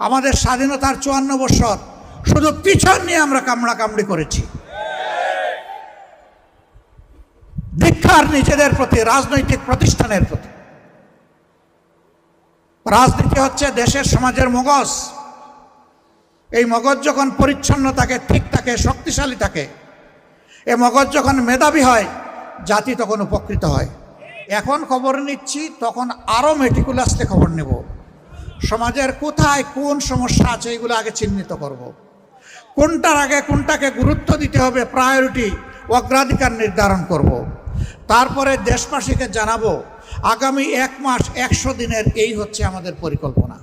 আমাদের স্বাধীনতার চুয়ান্ন বছর শুধু পিছন নিয়ে আমরা কামড়া কামড়ি করেছি। দীক্ষার নিজেদের প্রতি, রাজনৈতিক প্রতিষ্ঠানের প্রতি। রাজনীতি হচ্ছে দেশের সমাজের মগজ। এই মগজ যখন পরিচ্ছন্ন থাকে, ঠিক থাকে, শক্তিশালী থাকে, এ মগজ যখন মেধাবী হয়, জাতি তখন উপকৃত হয়। এখন খবর নিচ্ছি, তখন আরও মেটিকুলাসলি খবর নেব। সমাজের কোথায় কোন সমস্যা আছে এগুলো আগে চিহ্নিত করব। কোনটার আগে কোনটাকে গুরুত্ব দিতে হবে প্রায়োরিটি অগ্রাধিকার নির্ধারণ করব। তারপরে দেশবাসীকে জানাব, আগামী এক মাস একশো দিনের এই হচ্ছে আমাদের পরিকল্পনা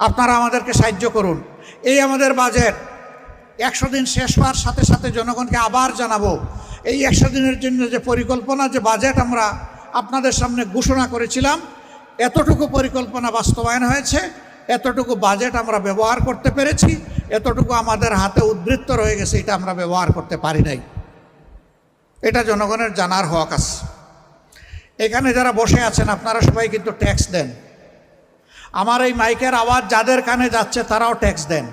আপনারা আমাদেরকে সাহায্য করুন এই আমাদের বাজেট একশো দিন শেষ হওয়ার সাথে সাথে জনগণকে আবার জানাব, এই একশো দিনের জন্য যে পরিকল্পনা, যে বাজেট আমরা আপনাদের সামনে ঘোষণা করেছিলাম এতটুকু পরিকল্পনা বাস্তবায়ন হয়েছে, এতটুকু বাজেট আমরা ব্যবহার করতে পেরেছি, এতটুকু আমাদের হাতে উদ্বৃত্ত রয়ে গেছে, এটা আমরা ব্যবহার করতে পারি নাই। এটা জনগণের জানার হক আছে। এখানে যারা বসে আছেন, আপনারা সবাই কিন্তু ট্যাক্স দেন। আমার এই মাইকের আওয়াজ যাদের কানে যাচ্ছে, তারাও ট্যাক্স দেন।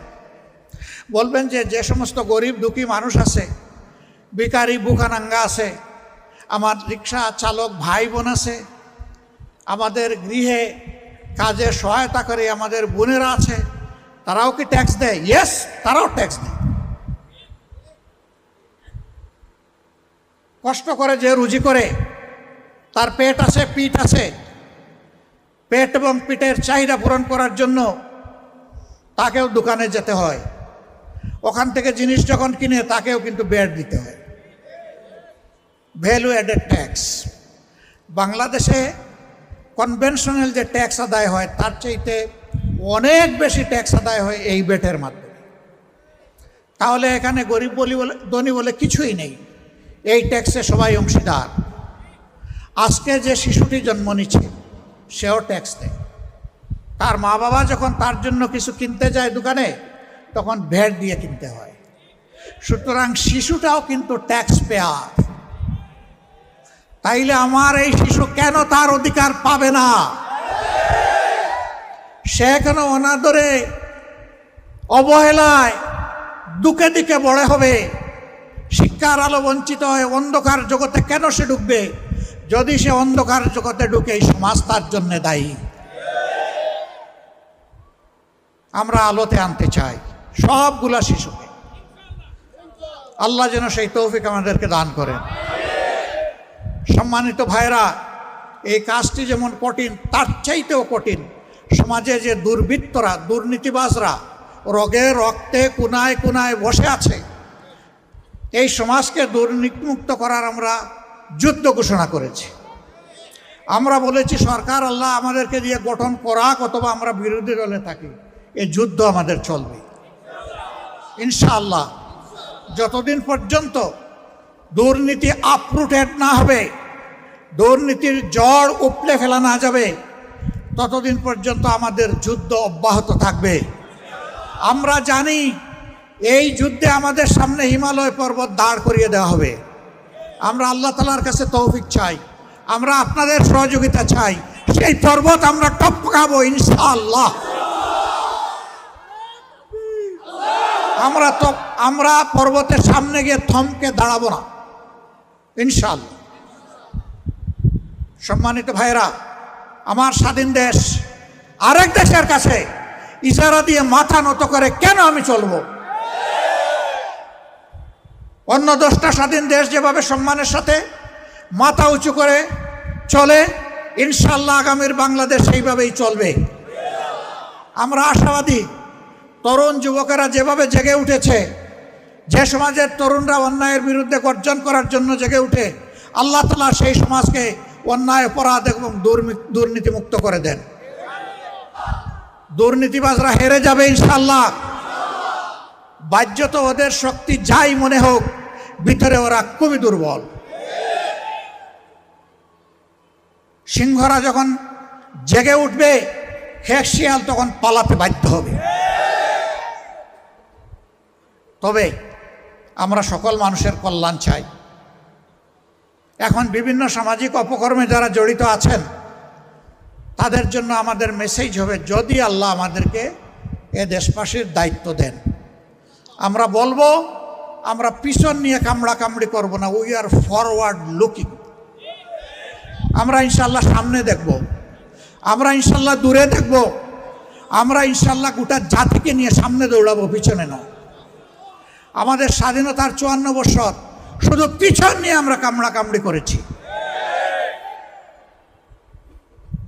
বলবেন যে যে সমস্ত গরিব দুঃখী মানুষ আছে বেকারি বুখানাঙ্গা আছে, আমার রিক্সা চালক ভাই বোন আছে আমাদের গৃহে কাজে সহায়তা করে আমাদের বোনেরা আছে, তারাও কি ট্যাক্স দেয়? ইয়েস তারাও ট্যাক্স দেয়। কষ্ট করে যে রুজি করে, তার পেট আছে, পিঠ আছে। পেট এবং পিঠের চাহিদা পূরণ করার জন্য তাকেও দোকানে যেতে হয়। ওখান থেকে জিনিস যখন কিনে, তাকেও কিন্তু বেড দিতে হয়। ভ্যালু অ্যাডেড ট্যাক্স বাংলাদেশে কনভেনশনাল যে ট্যাক্স আদায় হয়, তার চাইতে অনেক বেশি ট্যাক্স আদায় হয় এই বেটের মাধ্যমে। তাহলে এখানে গরিব বলি বলে, ধনী বলে কিছুই নেই। এই ট্যাক্সে সবাই অংশীদার। আজকে যে শিশুটি জন্ম নিচ্ছে, সেও ট্যাক্স দেয়। তার মা বাবা যখন তার জন্য কিছু কিনতে যায় দোকানে, তখন ভ্যাট দিয়ে কিনতে হয়। সুতরাং শিশুটাও কিন্তু ট্যাক্স পেয়ার তাইলে আমার এই শিশু কেন তার অধিকার পাবে না? সে কেন অনাদরে, অবহেলায় দুকে দিকে বড় হবে। শিক্ষার আলো বঞ্চিত হয়ে অন্ধকার জগতে কেন সে ঢুকবে যদি সে অন্ধকার জগতে ঢুকে সমাজ তার জন্য দায়ী। আমরা আলোতে আনতে চাই সবগুলা শিশুকে। আল্লাহ যেন সেই তৌফিক আমাদেরকে দান করেন। সম্মানিত ভাইরা এই কাজটি যেমন কঠিন, তার চাইতেও কঠিন। সমাজে যে দুর্বৃত্তরা, দুর্নীতিবাজরা রোগে রক্তে কোনায় কোনায় বসে আছে, এই সমাজকে দুর্নীতিমুক্ত করার আমরা যুদ্ধ ঘোষণা করেছি। আমরা বলেছি, সরকার আল্লাহ আমাদেরকে দিয়ে গঠন করাক অথবা আমরা বিরোধী দলে থাকি। এই যুদ্ধ আমাদের চলবে। ইনশাআল্লাহ, যতদিন পর্যন্ত দুর্নীতি আপরুটেড না হবে। দুর্নীতির জড় উপলে ফেলা না যাবে। ততদিন পর্যন্ত আমাদের যুদ্ধ অব্যাহত থাকবে। আমরা জানি এই যুদ্ধে আমাদের সামনে হিমালয় পর্বত দাঁড় করিয়ে দেওয়া হবে। আমরা আল্লাহ তালার কাছে তৌফিক চাই। আমরা আপনাদের সহযোগিতা চাই। সেই পর্বত আমরা টপ টপকাবো ইনশাআল্লাহ। আমরা তো, আমরা পর্বতের সামনে গিয়ে থমকে দাঁড়াবো না। ইনশাআল্লাহ। সম্মানিত ভাইরা আমার স্বাধীন দেশ আরেক দেশের কাছে ইশারা দিয়ে মাথা নত করে কেন আমি চলবো? অন্য দশটা স্বাধীন দেশ যেভাবে সম্মানের সাথে মাথা উঁচু করে চলে ইনশাল্লাহ আগামীর বাংলাদেশ সেইভাবেই চলবে। আমরা আশাবাদী তরুণ যুবকেরা যেভাবে জেগে উঠেছে যে সমাজের তরুণরা অন্যায়ের বিরুদ্ধে গর্জন করার জন্য জেগে উঠে, আল্লাহ তালা সেই সমাজকে অন্যায়, অপরাধ এবং দুর্নীতিমুক্ত করে দেন। দুর্নীতিবাজরা হেরে যাবে ইনশাল্লাহ বাহ্যত ওদের শক্তি যাই মনে হোক, ভিতরে ওরা খুবই দুর্বল। সিংহরা যখন জেগে উঠবে খেক শিয়াল তখন পালাতে বাধ্য হবে। তবে আমরা সকল মানুষের কল্যাণ চাই। এখন বিভিন্ন সামাজিক অপকর্মে যারা জড়িত আছেন, তাদের জন্য আমাদের মেসেজ হবে, যদি আল্লাহ আমাদেরকে এ দেশবাসীর দায়িত্ব দেন। আমরা বলব, আমরা পিছন নিয়ে কামড়া কামড়ি করব না উই আর ফরওয়ার্ড লুকিং আমরা ইনশাল্লাহ সামনে দেখব, আমরা ইনশাল্লাহ দূরে দেখব, আমরা ইনশাল্লাহ গোটা জাতিকে নিয়ে সামনে দৌড়াবো, পিছনে নয়। আমাদের স্বাধীনতার চুয়ান্ন বছর শুধু পিছন নিয়ে আমরা কামড়া কামড়ি করেছি।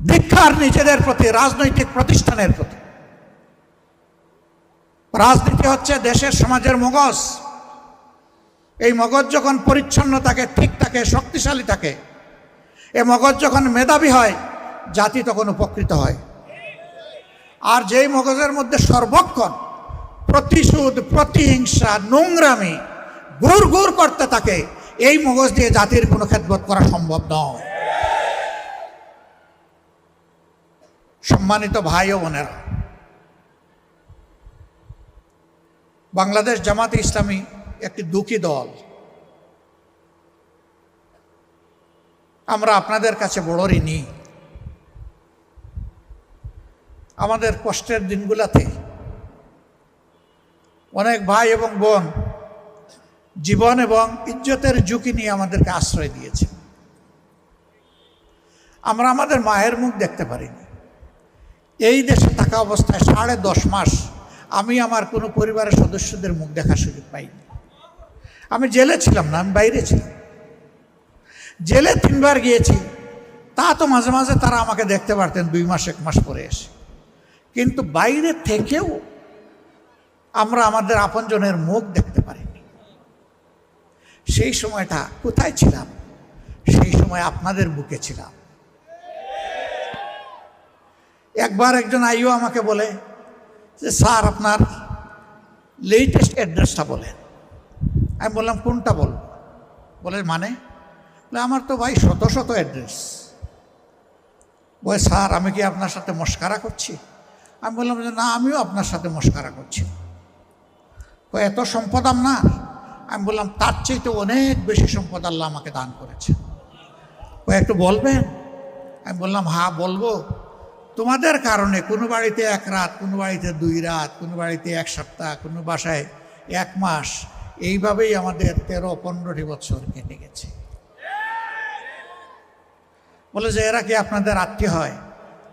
দীক্ষার নিজেদের প্রতি, রাজনৈতিক প্রতিষ্ঠানের প্রতি। রাজনীতি হচ্ছে দেশের সমাজের মগজ। এই মগজ যখন পরিচ্ছন্ন থাকে, ঠিক থাকে, শক্তিশালী থাকে, এ মগজ যখন মেধাবী হয়, জাতি তখন উপকৃত হয়। আর যেই মগজের মধ্যে সর্বক্ষণ প্রতিশোধ, প্রতিহিংসা, নোংরামি ঘুর ঘুর করতে থাকে, এই মগজ দিয়ে জাতির কোনো খেদবোধ করা সম্ভব নয়। সম্মানিত ভাই ও বোনেরা, বাংলাদেশ জামাতে ইসলামী একটি দুঃখী দল। আমরা আপনাদের কাছে বড় ঋণী। আমাদের কষ্টের দিনগুলাতে অনেক ভাই এবং বোন জীবন এবং ইজ্জতের ঝুঁকি নিয়ে আমাদেরকে আশ্রয় দিয়েছে। আমরা আমাদের মায়ের মুখ দেখতে পারিনি। এই দেশে থাকা অবস্থায় সাড়ে দশ মাস আমি আমার কোনো পরিবারের সদস্যদের মুখ দেখার সুযোগ পাইনি। আমি জেলে ছিলাম না, আমি বাইরে ছিলাম। জেলে তিনবার গিয়েছি, তা তো মাঝে মাঝে তারা আমাকে দেখতে পারতেন দুই মাস, এক মাস পরে এসে। কিন্তু বাইরে থেকেও আমরা আমাদের আপনজনের মুখ দেখতে পারিনি। সেই সময়টা কোথায় ছিলাম? সেই সময় আপনাদের বুকে ছিলাম। একবার একজন আইও আমাকে বলে যে, স্যার, আপনার লেটেস্ট অ্যাড্রেসটা বলেন। আমি বললাম, কোনটা বলব? বলে মানে? আমার তো ভাই শত শত অ্যাড্রেস বলে, স্যার, আমি কি আপনার সাথে মস্কারা করছি? আমি বললাম যে, না, আমিও আপনার সাথে মস্কারা করছি। এত সম্পদ আপনার? আমি বললাম, তার চাইতে অনেক বেশি সম্পদ আল্লাহ আমাকে দান করেছে। ও, একটু বলবেন? আমি বললাম হ্যাঁ বলব। তোমাদের কারণে কোনো বাড়িতে এক রাত, কোনো বাড়িতে দুই রাত, কোনো বাড়িতে এক সপ্তাহ, কোনো বাসায় এক মাস, এইভাবেই আমাদের তেরো, পনেরোটি বছর কেটে গেছে। বলে যে, এরা কি আপনাদের আত্মীয় হয়?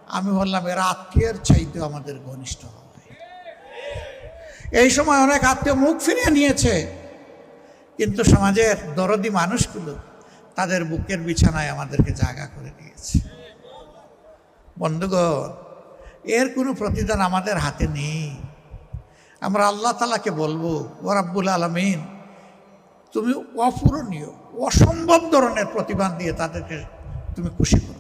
আমি বললাম, এরা আত্মীয়ের চাইতে আমাদের ঘনিষ্ঠ হয়। এই সময় অনেক আত্মীয় মুখ ফিরিয়ে নিয়েছে। কিন্তু সমাজের দরদি মানুষগুলো তাদের বুকের বিছানায় আমাদেরকে জায়গা করে দিয়েছে বন্ধুগণ, এর কোনো প্রতিদান আমাদের হাতে নেই। আমরা আল্লাহ তালাকে বলব, ও রাব্বুল আলমিন, তুমি অপূরণীয়, অসম্ভব ধরনের প্রতিদান দিয়ে তাদেরকে তুমি খুশি করো।